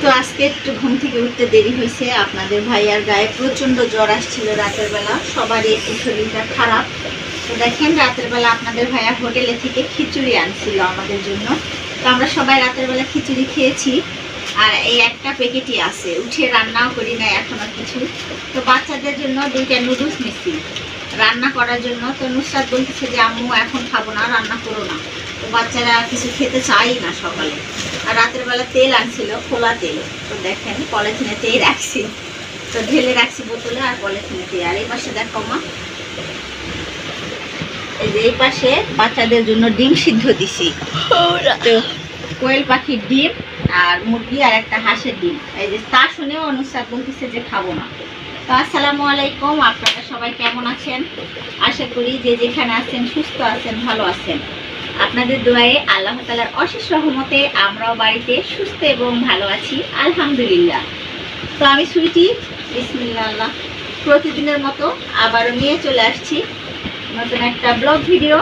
তো আজকে একটু ঘুম থেকে উঠতে দেরি হয়েছে। আপনাদের ভাইয়ার গায়ে প্রচণ্ড জ্বর আসছিল রাতের বেলা। সবারই একটু শরীরটা খারাপ। তো দেখেন, রাতের বেলা আপনাদের ভাইয়া হোটেলে থেকে খিচুড়ি আনছিল আমাদের জন্য। তো আমরা সবাই রাতের বেলা খিচুড়ি খেয়েছি। আর এই একটা প্যাকেটই আছে। উঠে রান্নাও করি না এখনও কিছু। তো বাচ্চাদের জন্য দুইটা নুডলস নিচ্ছি রান্না করার জন্য। তো নুসরাত বলতেছে যে, আম্মু, এখন খাব না, রান্না করো না। তো বাচ্চারা কিছু খেতে চাই না সকালে। আর রাতের বেলা তেল আনছিল, খোলা তেল। তো দেখেন, পলিথিনে তেল রাখছি। তো ঢেলে রাখছি বোতলে আর পলিথিনে তেল। আর এই পাশে দেখো মা, এই যে এই পাশে বাচ্চাদের জন্য ডিম সিদ্ধ দিছি। তো কোয়েল পাখির ডিম আর মুরগি আর একটা হাঁসের ডিম। এই যে তা শুনেও অনুসার বলতেছে যে, খাব না। তো আসসালামু আলাইকুম, আপনারা সবাই কেমন আছেন? আশা করি যে যেখানে আছেন সুস্থ আছেন, ভালো আছেন। আপনাদের দোয়ায়ে আল্লাহ তালার অশেষ রহমতে আমরাও বাড়িতে সুস্থ এবং ভালো আছি, আলহামদুলিল্লাহ। তো আমি সুইটি বিসমিল্লা আল্লাহ প্রতিদিনের মতো আবারও নিয়ে চলে আসছি নতুন একটা ব্লগ ভিডিও।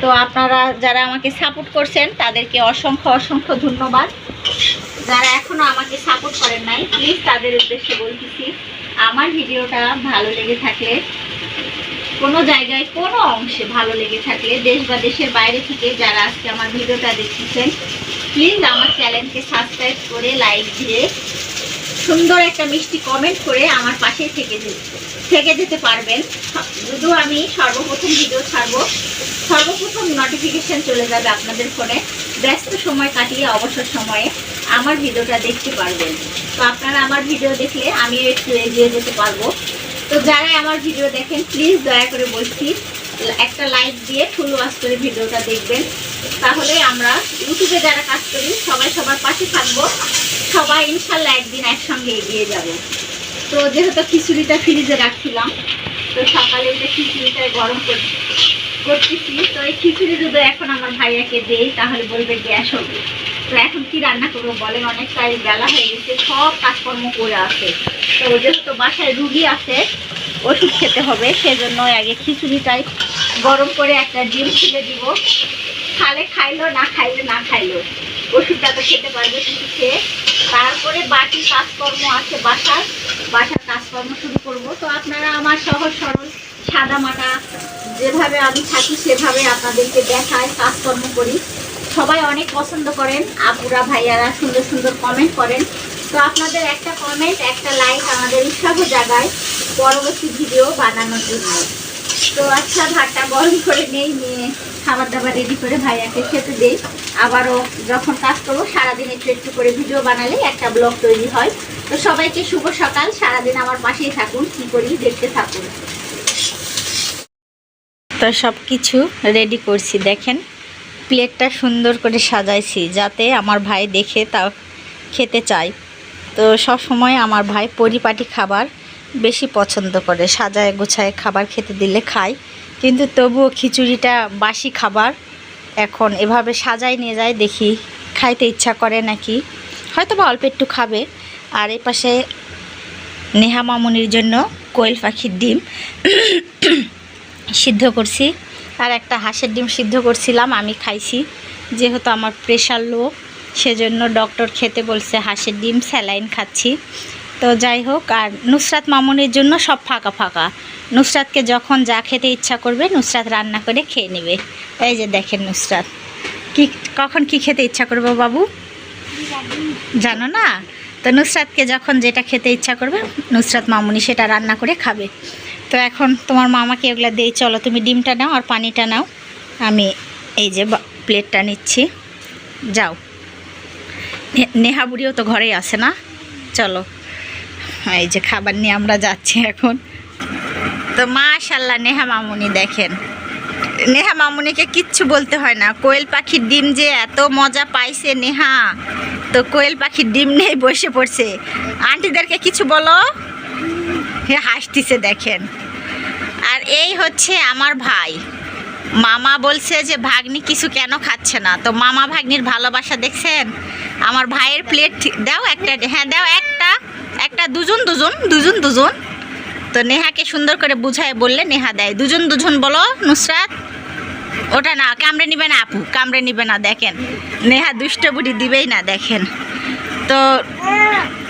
তো আপনারা যারা আমাকে সাপোর্ট করছেন, তাদেরকে অসংখ্য অসংখ্য ধন্যবাদ। যারা এখনও আমাকে সাপোর্ট করেন নাই, প্লিজ তাদের উদ্দেশ্যে বলতেছি আমার ভিডিওটা ভালো লেগে থাকলে, কোনো জায়গায়, কোনো অংশে ভালো লেগে থাকলে, দেশ বা দেশের বাইরে থেকে যারা আজকে আমার ভিডিওটা দেখতেছেন প্লিজ আমার চ্যানেলকে সাবস্ক্রাইব করে লাইক দিয়ে সুন্দর একটা মিষ্টি কমেন্ট করে আমার পাশে থেকে থেকে যেতে পারবেন। যদিও আমি সর্বপ্রথম ভিডিও ছাড়বো। সর্বপ্রথম নোটিফিকেশন চলে যাবে আপনাদের ফোনে ব্যস্ত সময় কাটিয়ে অবসর সময়ে আমার ভিডিওটা দেখতে পারবেন। তো আপনারা আমার ভিডিও দেখলে আমিও একটু এগিয়ে যেতে পারব। তো যারা আমার ভিডিও দেখেন প্লিজ দয়া করে বলছি, একটা লাইক দিয়ে ফুল ওয়াশ করে ভিডিওটা দেখবেন। তাহলে আমরা ইউটিউবে যারা কাজ করি, সবাই সবার পাশে থাকব। সবাই ইনশাল্লাহ একদিন একসঙ্গে এগিয়ে যাব। তো যেহেতু খিচুড়িটা ফ্রিজে রাখছিলাম, তো সকালে যে খিচুড়িটা গরম কর- করতেছি, তো এই খিচুড়ি যদি এখন আমার ভাইয়াকে দেই, তাহলে বলবে গ্যাস হবে তো এখন কি রান্না করব বলেন, অনেকটাই বেলা হয়ে গেছে, সব কাজকর্ম করে আছে। তো যেহেতু বাসায় রুগী আছে, ওষুধ খেতে হবে, সেজন্য আগে খিচুড়িটাই গরম করে একটা ডিম ছিঁড়ে দিব। খালে খাইলো, না খাইলে না খাইলো। ওষুধটা তো খেতে পারবে কিছু খেয়ে তারপরে বাকি কাজকর্ম আছে বাসার বাসার কাজকর্ম শুরু করব। তো আপনারা আমার সহজ সরল সাদা মাটা যেভাবে আমি থাকি, সেভাবে আপনাদেরকে দেখাই, কাজকর্ম করি। সবাই অনেক পছন্দ করেন। আপুরা, ভাইয়ারা সুন্দর সুন্দর কমেন্ট করেন। তো আপনাদের একটা কমেন্ট একটা লাইক আমাদের উৎসাহ জাগায় পরবর্তী ভিডিও বানানোর জন্য। তো আচ্ছা ভাতটা গরম করে নেই, নিয়ে খাবার দাবার রেডি করে ভাইয়াকে খেতে দেই। আবারও যখন কাজ করব, সারাদিন একটু একটু করে ভিডিও বানালে একটা ব্লগ তৈরি হয়। তো সবাইকে শুভ সকাল, সারাদিন আমার পাশেই থাকুন, কি করি দেখতে থাকুন। তো সব কিছু রেডি করছি, দেখেন প্লেটটা সুন্দর করে সাজাইছি, যাতে আমার ভাই দেখে তা খেতে চায়। তো সব সময় আমার ভাই পরিপাটি খাবার বেশি পছন্দ করে। সাজায় গোছায় খাবার খেতে দিলে খায়। কিন্তু তবুও খিচুড়িটা বাসি খাবার। এখন এভাবে সাজায় নিয়ে যায়, দেখি খাইতে ইচ্ছা করে নাকি। হয়তো বা অল্প একটু খাবে। আর এই পাশে নেহা মামুনির জন্য কোয়েল পাখির ডিম সিদ্ধ করছি। আর একটা হাঁসের ডিম সিদ্ধ করছিলাম, আমি খাইছি। যেহেতু আমার প্রেশার লো, সেজন্য ডক্টর খেতে বলছে হাঁসের ডিম, স্যালাইন খাচ্ছি। তো যাই হোক, আর নুসরাত মামুনের জন্য সব ফাঁকা ফাঁকা। নুসরাতকে যখন যা খেতে ইচ্ছা করবে, নুসরাত রান্না করে খেয়ে নেবে। এই যে দেখেন নুসরাত। কি, কখন কি খেতে ইচ্ছা করবে বাবু? জানো না? তো নুসরাতকে যখন যেটা খেতে ইচ্ছা করবে, নুসরাত মামুনি সেটা রান্না করে খাবে। তো এখন তোমার মামাকে এগুলো দেই, চলো তুমি ডিমটা নাও আর পানিটা নাও। আমি এই যে প্লেটটা নিচ্ছি। যাও। নে- নেহা বুড়িও তো ঘরেই আছে না? চলো। এই যে খাবার নিয়ে আমরা যাচ্ছি এখন। তো মাশাল্লাহ, নেহা মামুনি দেখেন। নেহা মামুনিকে কিচ্ছু বলতে হয় না। কোয়েল পাখির ডিম যে এত মজা পাইছে নেহা। তো কোয়েল পাখির ডিম নিয়ে বসে পড়ছে। আন্টিদেরকে কিছু বলো? হে, হাসতিছে, দেখেন। আর এই হচ্ছে আমার ভাই। মামা বলছে যে, ভাগ্নি কিছু কেন খাচ্ছে না? তো মামা ভাগ্নির ভালোবাসা দেখছেন? আমার ভাইয়ের প্লেট দাও একটা হ্যাঁ দাও একটা। একটা দুজন দুজন দুজন দুজন। তো নেহাকে সুন্দর করে বুঝায় বললে নেহা দেয়। দুজন দুজন বলো, নুসরাত। ওটা না, কামড়ে নিবে না আপু, কামড়ে নিবে না, দেখেন। নেহা বুড়ি দিবেই না, দেখেন। তো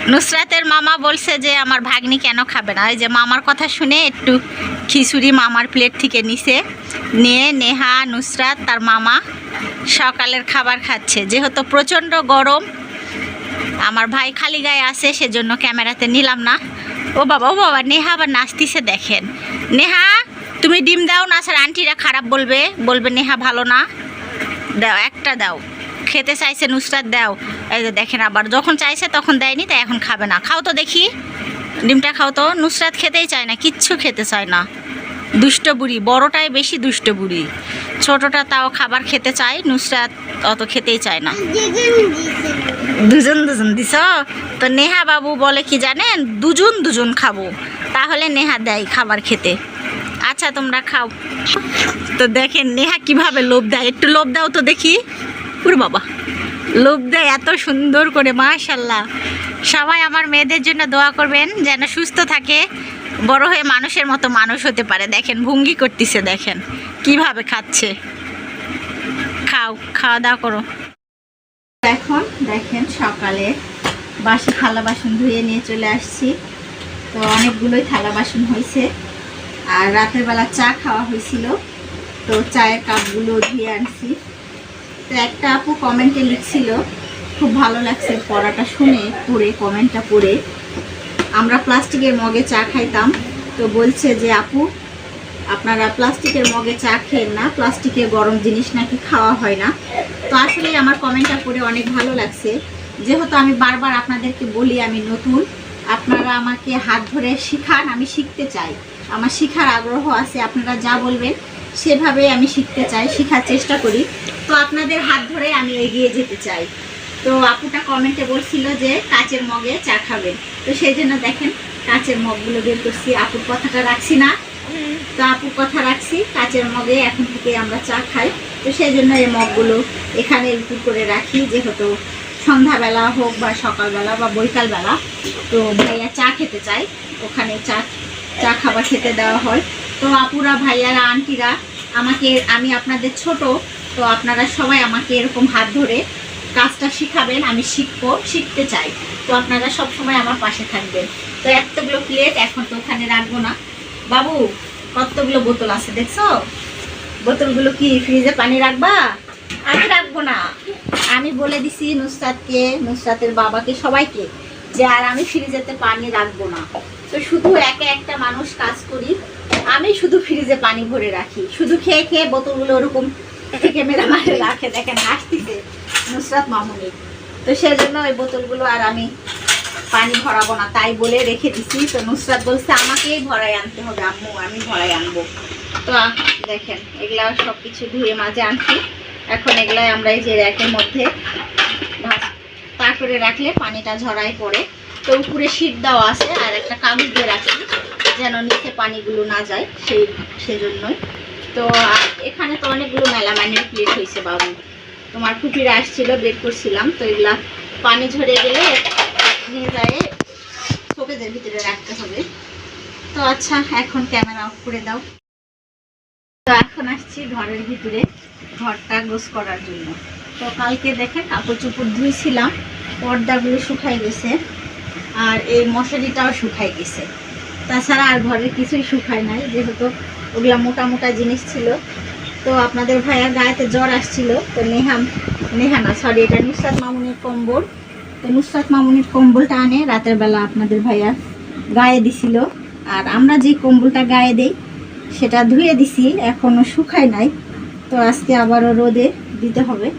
নুসরাতের মামা বলছে যে, আমার ভাগ্নি কেন খাবে না? ওই যে মামার কথা শুনে একটু খিচুড়ি মামার প্লেট থেকে নিছে। নিয়ে নেহা, নুসরাত, তার মামা সকালের খাবার খাচ্ছে। যেহেতু প্রচণ্ড গরম আমার ভাই খালি গায়ে আছে, সেজন্য ক্যামেরাতে নিলাম না। ও বাবা ও বাবা, নেহা আবার নাচতিছে, দেখেন। নেহা, তুমি ডিম দাও, না স্যার, আন্টিরা খারাপ বলবে। বলবে, নেহা ভালো না। দাও, একটা দাও। খেতে চাইছে নুসরাত, দাও। এই যে দেখেন আবার, যখন চাইছে তখন দেয়নি, তাই এখন খাবে না। খাও তো দেখি। ডিমটা খাও তো। নুসরাত খেতেই চায় না, কিচ্ছু খেতে চায় না। দুষ্ট বুড়ি, বড়টাই বেশি দুষ্ট বুড়ি। ছোটটা তাও খাবার খেতে চায়, নুসরাত অত খেতেই চায় না। দুজন দুজন দিছ তো নেহা বাবু বলে কি জানেন? দুজন দুজন খাব। তাহলে নেহা দেয় খাবার খেতে। আচ্ছা তোমরা খাও। তো দেখেন, নেহা কীভাবে লোভ দেয়। একটু লোভ দাও তো দেখি। পুরো বাবা, লোভ দেয় এত সুন্দর করে, মাশাল্লাহ। সবাই আমার মেয়েদের জন্য দোয়া করবেন, যেন সুস্থ থাকে। বড় হয়ে মানুষের মতো মানুষ হতে পারে। দেখেন, ভঙ্গি করতেছে, দেখেন। কীভাবে খাচ্ছে। খাও, খাওয়া দাওয়া করো। এখন দেখেন সকালে বাসি থালা বাসন ধুয়ে নিয়ে চলে আসছি। তো অনেকগুলোই থালা বাসন হয়েছে। আর রাতের বেলা চা খাওয়া হয়েছিল। তো চায়ের কাপগুলো ধুয়ে আনছি। তো একটা আপু কমেন্টে লিখছিল, খুব ভালো লাগছে পড়াটা শুনে, পড়ে কমেন্টটা পড়ে। আমরা প্লাস্টিকের মগে চা খাইতাম। তো বলছে যে, আপু, আপনারা প্লাস্টিকের মগে চা খেন না, প্লাস্টিকে গরম জিনিস নাকি খাওয়া হয় না। তো আসলে আমার কমেন্টটা পড়ে অনেক ভালো লাগছে। যেহেতু আমি বারবার আপনাদেরকে বলি আমি নতুন, আপনারা আমাকে হাত ধরে শিখান, আমি শিখতে চাই। আমার শিখার আগ্রহ আছে, আপনারা যা বলবেন সেভাবে আমি শিখতে চাই, শেখার চেষ্টা করি। তো আপনাদের হাত ধরে আমি এগিয়ে যেতে চাই। তো আপুটা কমেন্টে বলছিল যে কাচের মগে চা খাবেন। তো সেই জন্য দেখেন, কাচের মগগুলো বের করছি। আপুর কথাটা রাখছি না। তো আপুর কথা রাখছি। কাচের মগে এখন থেকে আমরা চা খাই। তো সেই জন্য এই মগগুলো এখানে উপুর করে রাখি, যেহেতু সন্ধ্যাবেলা হোক বা সকালবেলা বা বৈকালবেলা। তো ভাইয়া চা খেতে চায়। ওখানে চা চা খাবার খেতে দেওয়া হয়। তো আপুরা ভাইয়ারা, আন্টিরা, আমাকে, আমি আপনাদের ছোট, তো আপনারা সবাই আমাকে এরকম হাত ধরে কাজটা শিখাবেন, আমি শিখব, শিখতে চাই। তো আপনারা সব সময় আমার পাশে থাকবেন। তো এতগুলো প্লেট এখন তো ওখানে রাখব না। বাবু, কতগুলো বোতল আছে দেখছ? বোতলগুলো কি ফ্রিজে পানি রাখবা? আমি রাখব না। আমি বলে দিছি নুসরাতকে, নুসরাতের বাবাকে, সবাইকে যে আর আমি ফ্রিজেতে পানি রাখব না। তো শুধু একে একটা মানুষ কাজ করি, আমি শুধু ফ্রিজে পানি ভরে রাখি। শুধু খেয়ে খেয়ে বোতলগুলো ওরকম থেকে মেরে মারে রাখে। দেখেন, হাসতিছে। নুসরাত মামুনি। তো সেজন্য ওই বোতলগুলো আর আমি পানি ভরাবো না, তাই বলে রেখে দিছি। তো নুসরাত বলছে, আমাকেই ভরাই আনতে হবে, আম্মু, আমি ভরাই আনব। তো দেখেন এগুলা সব কিছু ধুয়ে মাঝে আনছি। এখন এগুলাই আমরা এই যে র্যাকের মধ্যে তারপরে রাখলে পানিটা ঝরাই পড়ে। তো উপরে শীত দেওয়া আছে, আর একটা কাগজ দিয়ে রাখি, যেন নিচে পানিগুলো না যায়, সেই, সেজন্যই। তো এখানে তো অনেকগুলো মেলামাইনের প্লেট হয়েছে বাবু। তোমার কুটিরা আসছিল, বের করছিলাম। তো এগুলা পানি ঝরে গেলে নিয়ে যায় শোকেজের ভিতরে রাখতে হবে। তো আচ্ছা এখন ক্যামেরা অফ করে দাও। তো এখন আসছি ঘরের ভিতরে, ঘরটা গোস করার জন্য। তো কালকে দেখে কাপড় চোপড় ধুইছিলাম, পর্দাগুলো শুকাই গেছে, আর এই মশারিটাও শুকাই গেছে। তাছাড়া আর ঘরের কিছুই শুকায় নাই, যেহেতু ওগুলা মোটা মোটা জিনিস ছিল। তো আপনাদের ভাইয়ার গায়েতে জ্বর আসছিল। তো নেহাম, নেহা না সরি এটা নুসরাত মামুনির কম্বল। তো নুসরাত মামুনির কম্বলটা আনে, রাতের বেলা আপনাদের ভাইয়া গায়ে দিছিল। আর আমরা যে কম্বলটা গায়ে দেই, সেটা ধুয়ে দিছি এখনও শুকায় নাই। তো আজকে আবারও রোদে দিতে হবে।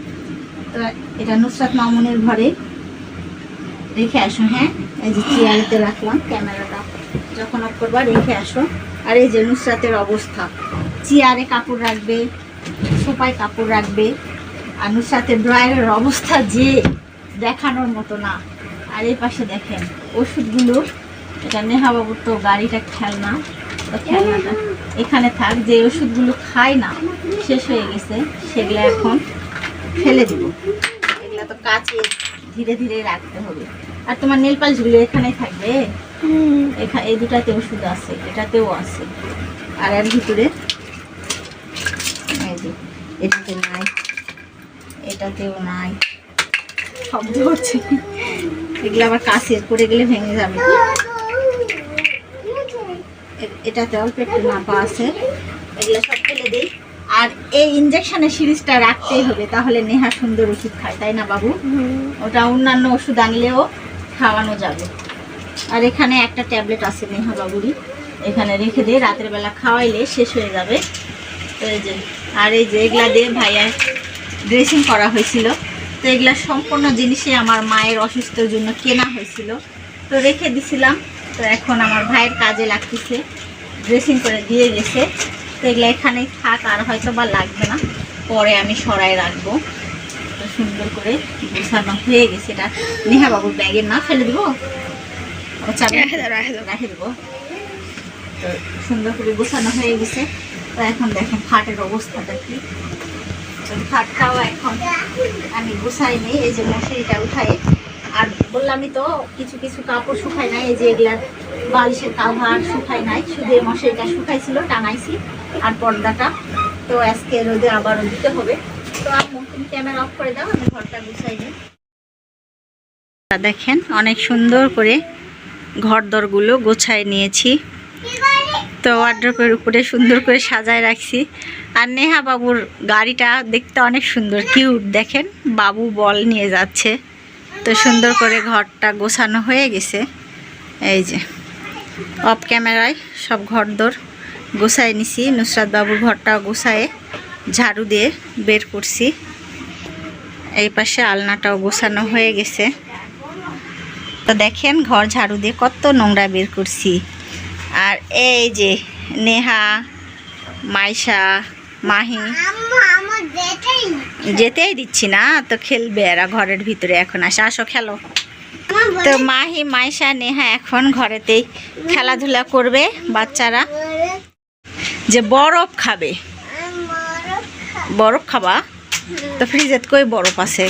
তো এটা নুসরাত মামুনের ঘরে। রেখে আসো হ্যাঁ? এই যে চেয়ারেতে রাখলাম, ক্যামেরাটা যখন অফ করবা, রেখে আসো আর এই যে নুসরাতের অবস্থা। চেয়ারে কাপড় রাখবে সোফায় কাপড় রাখবে আর সাথে ড্রয়ারের অবস্থা যে দেখানোর মতো না। আর এই পাশে দেখেন ওষুধগুলো এটা নেহা বাবুর তো গাড়িটা খেলনা খেলনাটা। এখানে থাক যে ওষুধগুলো খায় না শেষ হয়ে গেছে সেগুলো এখন ফেলে দিব। এগুলো তো কাছে ধীরে ধীরে রাখতে হবে। আর তোমার নেল পালিশগুলো এখানেই থাকবে? এখানে এই দুটাতে ওষুধ আছে এটাতেও আছে। আর এর ভিতরে এটাতে নাই। এটাতেও নাই। শব্দ হচ্ছে। এগুলো আবার কাছের পড়ে গেলে ভেঙে যাবে। এটাতে অল্প একটু নাপা আছে। এগুলো সব ফেলে দিই। আর এই ইঞ্জেকশনের সিরিজটা রাখতেই হবে তাহলে নেহা সুন্দর ওষুধ খায় তাই না বাবু? ওটা অন্যান্য ওষুধ আনলেও খাওয়ানো যাবে। আর এখানে একটা ট্যাবলেট আছে নেহা বাবুরই। এখানে রেখে দিয়ে রাতের বেলা খাওয়াইলে শেষ হয়ে যাবে। তো এই যে আর এই যে এগুলা দিয়ে ভাইয়ার ড্রেসিং করা হয়েছিল। তো এগুলা সম্পূর্ণ জিনিসই আমার মায়ের অসুস্থর জন্য কেনা হয়েছিল। তো রেখে দিছিলাম। তো এখন আমার ভাইয়ের কাজে লাগতেছে। ড্রেসিং করে দিয়ে গেছে। তো এগুলো এখানেই থাক আর হয়তো বা লাগবে না। পরে আমি সরাই রাখব। তো সুন্দর করে গোছানো হয়ে গেছে। এটা নেহা বাবুর ব্যাগের না ফেলে দেবো? চাবি রেখে দেবো। তো সুন্দর করে গোছানো হয়ে গেছে। তো এখন দেখেন খাটের অবস্থাটা কি খাটটাও এখন আমি গুছাই নেই, এই যে মশারিটা উঠাই। আর বললামই তো, কিছু কিছু কাপড় শুকাই নাই, এই যে এগুলার বালিশের কাভার শুকাই নাই। শুধু এই মশারিটা শুকাইছিল, টাঙাইছি, আর পর্দাটা। তো আজকে রোদে আবারও দিতে হবে। তো তুমি ক্যামেরা অফ করে দাও, আমি ঘরটা গুছাই নিই। দেখেন, অনেক সুন্দর করে ঘর দরগুলো গোছায় নিয়েছি। তো ওয়ার্ড্রপের উপরে সুন্দর করে সাজায় রাখছি। আর নেহা বাবুর গাড়িটা দেখতে অনেক সুন্দর কিউট দেখেন? বাবু বল নিয়ে যাচ্ছে। তো সুন্দর করে ঘরটা গোছানো হয়ে গেছে। এই যে অফ ক্যামেরায় সব ঘরদোর গোছায় নিছি। নুসরাত বাবুর ঘরটা গোছায়ে ঝাড়ু দিয়ে বের করছি। এই পাশে আলনাটাও গোছানো হয়ে গেছে। তো দেখেন, ঘর ঝাড়ু দিয়ে কত নোংরা বের করছি। আর এই যে নেহা মাইশা মাহি। যেতেই দিচ্ছি। না তো খেলবে এরা ঘরের ভিতরে এখন। আসে আসো খেলো। তো মাহি মাইশা নেহা এখন ঘরেতেই খেলাধুলা করবে বাচ্চারা। যে বরফ খাবে। বরফ খাবা? তো ফ্রিজের কই বরফ আছে?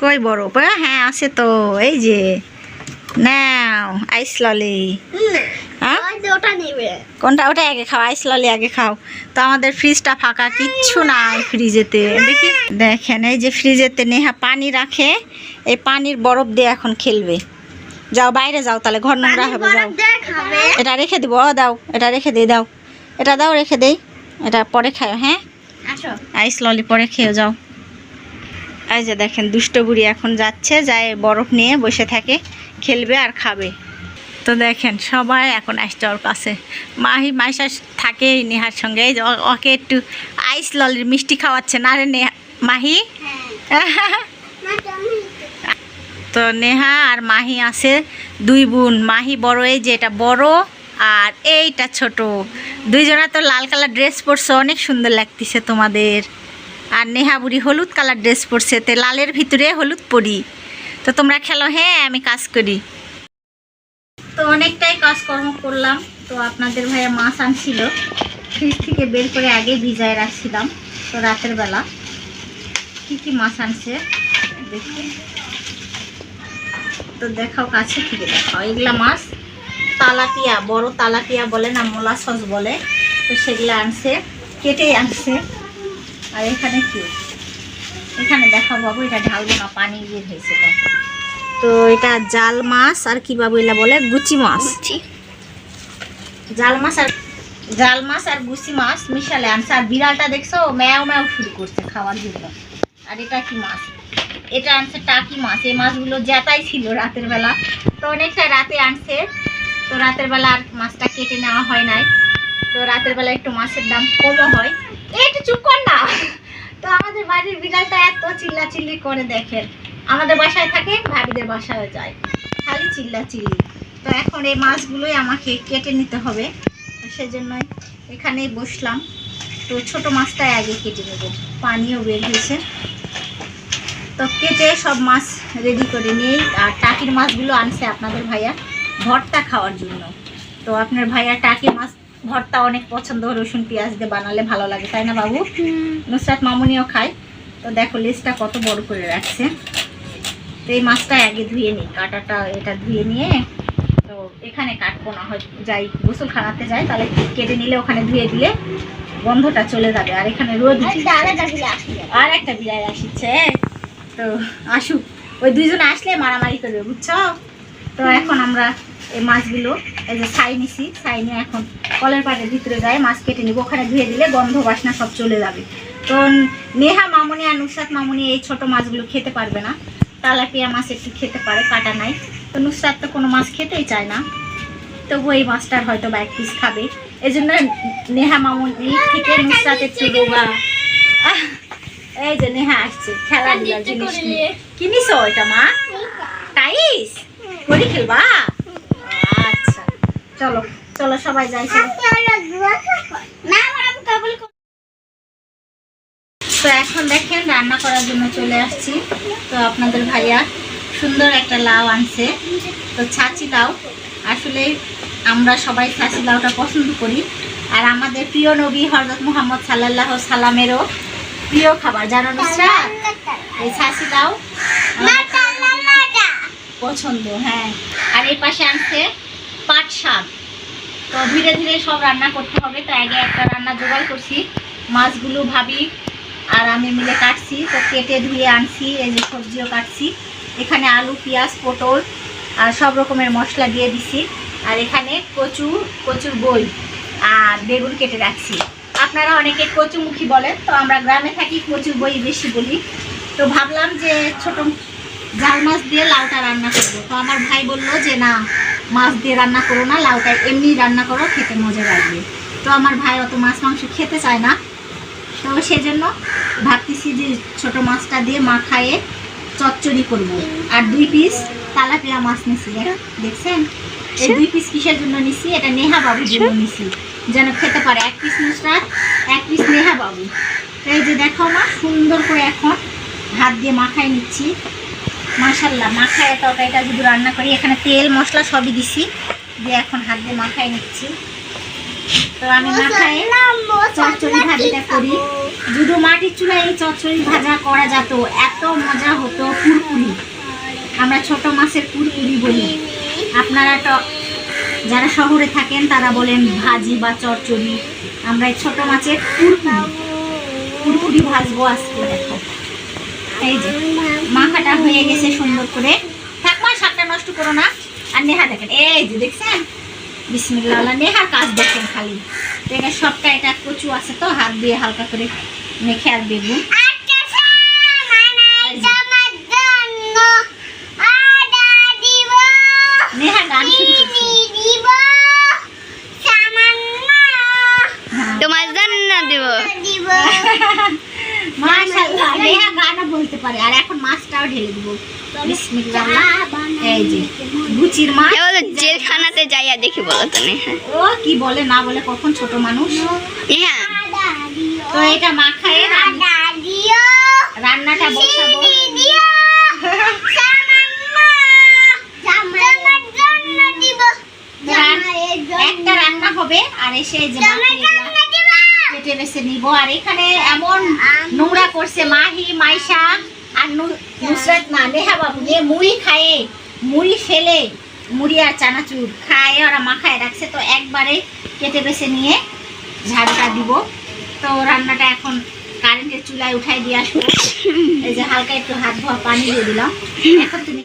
কই বরফ? হ্যাঁ আছে তো এই যে। নাও আইস ললি। ওটা নেবে। কোনটা? ওটা আগে খাও আইস ললি আগে খাও। তো আমাদের ফ্রিজটা ফাঁকা কিচ্ছু নাই ফ্রিজেতে দেখি। দেখেন এই যে ফ্রিজেতে নেহা পানি রাখে এই পানির বরফ দিয়ে এখন খেলবে। যাও বাইরে যাও তাহলে ঘর নোংরা হবে যাও। এটা রেখে দিব দাও এটা রেখে দিয়ে দাও। এটা দাও রেখে দেই। এটা পরে খাও হ্যাঁ? আইস ললি পরে খেয়ে যাও। এই যে দেখেন দুষ্ট বুড়ি এখন যাচ্ছে যায় বরফ নিয়ে বসে থাকে খেলবে আর খাবে। তো দেখেন সবাই এখন আসছে ওর কাছে। মাহি মাইশা থাকে নেহার সঙ্গে। ওকে একটু আইস ললির মিষ্টি খাওয়াচ্ছে। না রে নেহা মাহি? তো নেহা আর মাহি আছে দুই বোন। মাহি বড় এই যে এটা বড় আর এইটা ছোট। দুইজনা তো লাল কালার ড্রেস পরছে অনেক সুন্দর লাগতেছে তোমাদের। আর নেহা বুড়ি হলুদ কালার ড্রেস পরছে তে লালের ভিতরে হলুদ পরি। তো তোমরা খেলো হ্যাঁ আমি কাজ করি। তো অনেকটাই কাজকর্ম করলাম। তো আপনাদের ভাইয়া মাছ আনছিল। ফ্রিজ থেকে বের করে আগে ভিজায় রাখছিলাম, তো রাতের বেলা। কি কি মাছ আনছে, দেখি। তো দেখাও কাছে থেকে দেখাও। এগুলা মাছ তালাপিয়া, বড় তালাপিয়া বলে না, মোলা সস বলে। তো সেগুলো আনছে, কেটেই আনছে। আর এখানে কি? এখানে দেখাও বাবু, এটা ঢালবো না, পানি বের হয়েছে তো তো এটা জাল মাছ আর কি বাবু এলা বলে? গুচি মাছ। জাল মাছ আর জাল মাছ আর গুচি মাছ মিশালে আনছে। আর বিড়ালটা দেখছ? ম্যাও ম্যাও শুরু করছে খাওয়ার জন্য। আর এটা কি মাছ? এটা আনছে টাকি মাছ। এই মাছগুলো জেতাই ছিল রাতের বেলা। তো অনেকটা রাতে আনছে। তো রাতের বেলা আর মাছটা কেটে নেওয়া হয় নাই। তো রাতের বেলা একটু মাছের দাম কমও হয়। এই একটু চুপ কর না। তো আমাদের বাড়ির বিড়ালটা এত চিল্লা চিল্লি করে দেখেন। আমাদের বাসায় থাকে, ভাবিদের বাসায় যায়। খালি চিল্লা চিল্লি তো এখন এই মাছগুলোই আমাকে কেটে নিতে হবে। তো সেজন্যই এখানেই বসলাম। তো ছোট মাছটাই আগে কেটে নেব। পানিও বের হয়েছে। তো কেটে সব মাছ রেডি করে নিই। আর টাকির মাছগুলো আনছে আপনাদের ভাইয়া ভর্তা খাওয়ার জন্য। তো আপনার ভাইয়া টাকি মাছ ভর্তা অনেক পছন্দ রসুন, পেঁয়াজ দিয়ে বানালে ভালো লাগে। তাই না বাবু? নুসরাত মামুনিও খায়। তো দেখো লেজটা কত বড় করে রাখছে। তো এই মাছটা আগে ধুয়ে নিই কাটাটা এটা ধুয়ে নিয়ে তো এখানে কাটবো না হয় যাই গোসল খানাতে যাই তাহলে কেটে নিলে ওখানে ধুয়ে দিলে গন্ধটা চলে যাবে। আর এখানে রোদ। আর একটা বিড়াল আসছে। তো আসুক ওই দুইজন আসলে মারামারি করবে বুঝছ? তো এখন আমরা এই মাছগুলো এই যে ছাই নিছি ছাই নিয়ে এখন কলের পাটের ভিতরে যায় মাছ কেটে নিব। ওখানে ধুয়ে দিলে গন্ধ বাসনা সব চলে যাবে। তো নেহা মামুনি আর নুসরাত মামুনি এই ছোট মাছগুলো খেতে পারবে না। তালাপিয়া মাছ একটু খেতে পারে কাটা নাই। তো নুসরাত তো কোনো মাছ খেতেই চায় না। তবু এই মাছটার হয়তো বা এক পিস খাবে। এই জন্য নেহা মামুনি থেকে নুসরাত একটু বাবা এই যে নেহা আসছে খেলাধুলার জিনিস কিনিস এটা মা? টাইস? করি খেলবা? আচ্ছা চলো চলো সবাই যাই। না আমার আমি কাবুল তো এখন দেখেন রান্না করার জন্য চলে আসছি। তো আপনাদের ভাইয়া সুন্দর একটা লাউ আনছে। তো ছাঁচি লাউ। আসলে আমরা সবাই ছাঁচি লাউটা পছন্দ করি। আর আমাদের প্রিয় নবী হজরত মোহাম্মদ সাল্লাহ সাল্লামেরও প্রিয় খাবার। জানো না এই ছাঁচি লাউ পছন্দ হ্যাঁ। আর এই পাশে আনছে পাট শাক। তো ধীরে ধীরে সব রান্না করতে হবে। তো আগে একটা রান্না জোগাড় করছি। মাছগুলো ভাবি আর আমি মিলে কাটছি, তো কেটে ধুয়ে আনছি, এই যে সবজিও কাটছি। এখানে আলু, পেঁয়াজ, পটল, আর সব রকমের মশলা দিয়ে দিছি। আর এখানে কচু, কচুর বই আর বেগুন কেটে রাখছি। আপনারা অনেকে কচুমুখী বলেন, তো আমরা গ্রামে থাকি কচুর বই বেশি বলি। তো ভাবলাম যে ছোট জাল মাছ দিয়ে লাউটা রান্না করব। তো আমার ভাই বলল যে, না, মাছ দিয়ে রান্না করো না, লাউটা এমনি রান্না করো, খেতে মজা লাগবে। তো আমার ভাই অত মাছ, মাংস খেতে চায় না। তো সেজন্য ভাবতেছি যে ছোট মাছটা দিয়ে মাখায়ে চচ্চড়ি করব। আর দুই পিস তালাপিয়া মাছ নিছি দেখ- দেখছেন? এই দুই পিস কিসের জন্য নিছি? এটা নেহা বাবুর জন্য নিছি। যেন খেতে পারে। এক পিস নুসরাত এক পিস নেহা বাবু। তো এই যে দেখো মা সুন্দর করে এখন হাত দিয়ে মাখায় নিচ্ছি। মাশাল্লাহ মাখায় তরকারিটা যদি রান্না করি এখানে তেল মশলা সবই দিছি। দিয়ে এখন হাত দিয়ে মাখায় নিচ্ছি। যদি মাটির চুলায় এই চচ্চড়ি ভাজা করা যেত, এত মজা হতো কুরকুরি। আমরা ছোট মাছের কুরকুরি বলি। আপনারা যারা শহরে থাকেন, তারা বলেন ভাজি বা চচ্চড়ি। আমরা এই ছোট মাছের কুরকুরি। কুরকুরি ভাজবো আজকে, দেখো। এই যে, মাখাটা হয়ে গেছে সুন্দর করে। থাকমা শাকটা নষ্ট করো না। আর নেহা দেখেন, এই যে দেখছেন? বিসমিল্লাহ আল্লাহ নেহার কাজ দেখেন খালি। এটা সবটা এটা কচু আছে তো হাত দিয়ে হালকা করে মেখে আর বেগুন। তোমার জন্য দিব মাশাআল্লাহ নেহা গানও বলতে পারে আর এখন মাছটাও ঢেলে দিব। এই যে গুচির মাছ জেলখানাতে যাইয়া দেখি বলো তো ও কি বলে না বলে কখন ছোট মানুষ? নেহা তো এটা মাখায় রান্নাটা বসাবো। একটা রান্না হবে আর এসে যে কেটে বেছে নিব। আর এখানে এমন নোংরা করছে মাহি মাইশা। আর নুসরাত না, নেহা বাবু, যে মুড়ি খায়ে, মুড়ি ফেলে, মুড়ি আর চানাচুর খায়, ওরা মাখায়, রাখছে, তো একবারে কেটে বেছে নিয়ে ঝাড়টা দিব। তো রান্নাটা এখন কারেন্টের চুলায় উঠাই দিয়ে আসব। এই যে হালকা একটু হাত ধোয়া পানি দিয়ে দিলাম। এখন তুমি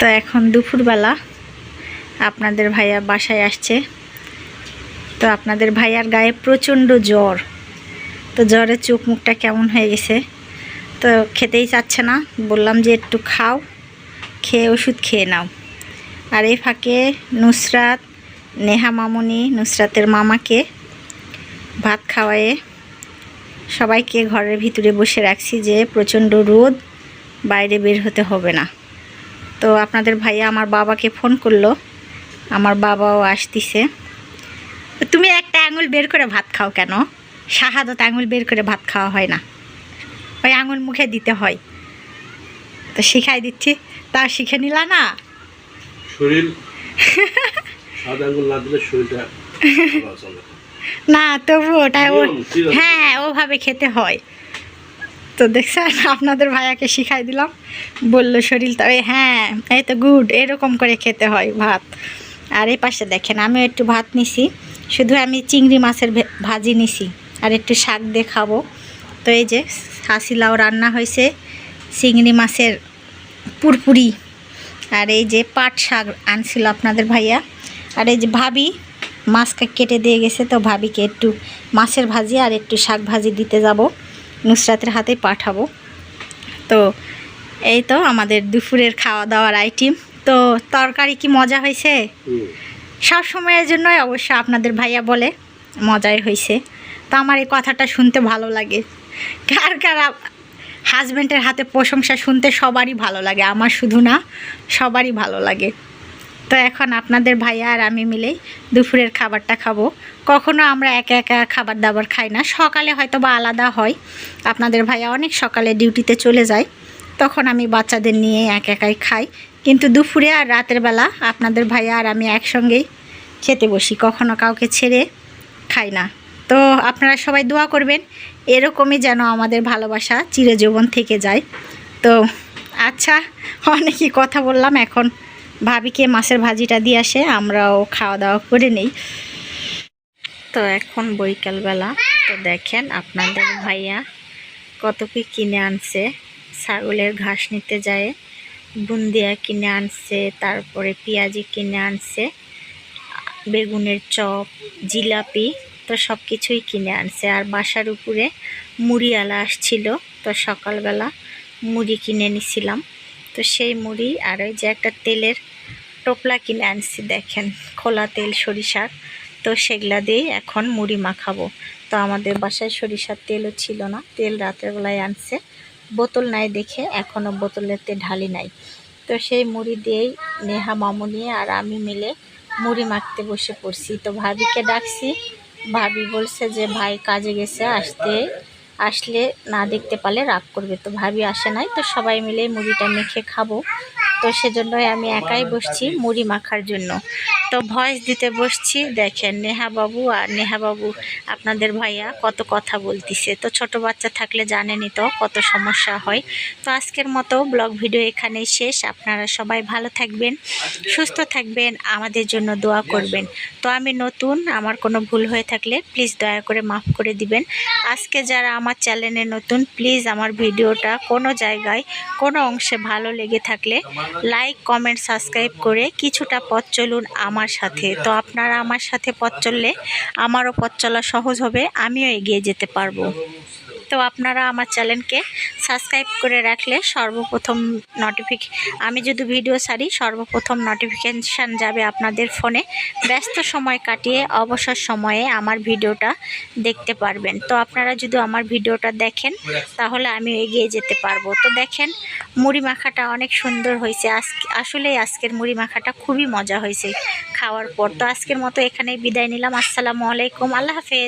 তো এখন দুপুরবেলা আপনাদের ভাইয়া বাসায় আসছে। তো আপনাদের ভাইয়ার গায়ে প্রচণ্ড জ্বর। তো জ্বরে চোখ মুখটা কেমন হয়ে গেছে? তো খেতেই চাচ্ছে না। বললাম যে একটু খাও, খেয়ে ওষুধ খেয়ে নাও। আর এই ফাঁকে নুসরাত, নেহা মামনি, নুসরাতের মামাকে ভাত খাওয়ায়ে সবাইকে ঘরের ভিতরে বসে রাখছি যে প্রচণ্ড রোদ, বাইরে বের হতে হবে না। তো আপনাদের ভাইয়া আমার বাবাকে ফোন করল। আমার বাবাও আসতিছে। তুমি একটা আঙুল বের করে ভাত খাও কেন? শাহাদত আঙুল বের করে ভাত খাওয়া হয় না। ওই আঙুল মুখে দিতে হয়। তো শিখাই দিচ্ছি। তা শিখে নিলা না? শরীর না দিলে শরীরটা না তবু ওটা ও ঠিক আছে। হ্যাঁ ওভাবে খেতে হয়। তো দেখছেন আপনাদের ভাইয়াকে শিখাই দিলাম। বলল শরীর তবে হ্যাঁ এই তো গুড এরকম করে খেতে হয় ভাত। আর এই পাশে দেখেন আমি একটু ভাত নিছি। শুধু আমি চিংড়ি মাছের ভাজি নিছি। আর একটু শাক দিয়ে খাব তো এই যে হাসি লাউ রান্না হয়েছে চিংড়ি মাছের পুরপুরি। আর এই যে পাট শাক আনছিল আপনাদের ভাইয়া। আর এই যে ভাবি মাছকে কেটে দিয়ে গেছে তো ভাবিকে একটু মাছের ভাজি আর একটু শাক ভাজি দিতে যাব। নুসরাতের হাতে পাঠাবো। তো এই তো আমাদের দুপুরের খাওয়া দাওয়ার আইটেম তো তরকারি কি মজা হয়েছে? সব সময়ের জন্যই অবশ্য আপনাদের ভাইয়া বলে মজাই হয়েছে। তো আমার এই কথাটা শুনতে ভালো লাগে। কার কার হাজব্যান্ডের হাতে প্রশংসা শুনতে সবারই ভালো লাগে, আমার শুধু না, সবারই ভালো লাগে। তো এখন আপনাদের ভাইয়া আর আমি মিলেই দুপুরের খাবারটা খাব। কখনো আমরা একা একা খাবার দাবার খাই না, সকালে হয়তো বা আলাদা হয়। আপনাদের ভাইয়া অনেক সকালে ডিউটিতে চলে যায়, তখন আমি বাচ্চাদের নিয়ে এক একাই খাই। কিন্তু দুপুরে আর রাতের বেলা আপনাদের ভাইয়া আর আমি একসঙ্গেই খেতে বসি, কখনো কাউকে ছেড়ে খাই না। তো আপনারা সবাই দোয়া করবেন, এরকমই যেন আমাদের ভালোবাসা চিরজীবন থেকে যায়। তো আচ্ছা অনেকই কথা বললাম, এখন ভাবিকে মাছের ভাজিটা দিয়ে আসে, আমরাও খাওয়া দাওয়া করে নেই। তো এখন বৈকালবেলা, তো দেখেন আপনাদের ভাইয়া কত কি কিনে আনছে। ছাগলের ঘাস নিতে যায়, বুন্দিয়া কিনে আনছে, তারপরে পেঁয়াজি কিনে আনছে, বেগুনের চপ, জিলাপি তো সব কিছুই কিনে আনছে। আর বাসার উপরে মুড়িওয়ালা আসছিল তো সকালবেলা মুড়ি কিনে নিছিলাম। তো সেই মুড়ি আর ওই যে একটা তেলের টোপলা কিনে আনছি দেখেন, খোলা তেল, সরিষার। তো সেগুলা দিয়ে এখন মুড়ি মাখাবো। তো আমাদের বাসায় সরিষার তেলও ছিল না, তেল রাতের বেলায় আনছে। বোতল নাই দেখে এখনও বোতলেতে ঢালি নাই। তো সেই মুড়ি দিয়েই নেহা মামুনি আর আমি মিলে মুড়ি মাখতে বসে পড়ছি। তো ভাবিকে ডাকছি ভাবি বলছে যে, ভাই, কাজে গেছে, আসতে। আসলে না দেখতে পালে রাগ করবে। তো ভাবি আসে নাই, তো সবাই মিলে মুড়িটা মেখে খাব। তো সেজন্যই আমি একাই বসছি মুড়ি মাখার জন্য। তো ভয়েস দিতে বসছি, দেখেন নেহা বাবু আর নেহা বাবু, আপনাদের ভাইয়া কত কথা বলতিছে। তো ছোট বাচ্চা থাকলে জানেনই তো কত সমস্যা হয়। তো আজকের মতো ব্লগ ভিডিও এখানেই শেষ। আপনারা সবাই ভালো থাকবেন, সুস্থ থাকবেন, আমাদের জন্য দোয়া করবেন। তো আমি নতুন, আমার কোনো ভুল হয়ে থাকলে প্লিজ দয়া করে মাফ করে দিবেন। আজকে যারা আমার চ্যানেলে নতুন প্লিজ আমার ভিডিওটা কোনো জায়গায়, কোনো অংশে ভালো লেগে থাকলে লাইক কমেন্ট সাবস্ক্রাইব করে কিছুটা পথ চলুন আমার সাথে। তো আপনারা আমার সাথে পথ চললে আমারও পথ চলা সহজ হবে, আমিও এগিয়ে যেতে পারব। তো আপনারা আমার চ্যানেলকে সাবস্ক্রাইব করে রাখলে সর্বপ্রথম নোটিফিক আমি যদি ভিডিও ছাড়ি, সর্বপ্রথম নোটিফিকেশান যাবে আপনাদের ফোনে ব্যস্ত সময় কাটিয়ে অবসর সময়ে আমার ভিডিওটা দেখতে পারবেন। তো আপনারা যদি আমার ভিডিওটা দেখেন, তাহলে আমি এগিয়ে যেতে পারব। তো দেখেন, মুড়ি মাখাটা অনেক সুন্দর হয়েছে। আজ আসলে আজকের মুড়ি মাখাটা খুবই মজা হয়েছে খাওয়ার পর। তো আজকের মতো এখানেই বিদায় নিলাম। আসসালামু আলাইকুম। আল্লাহ হাফেজ।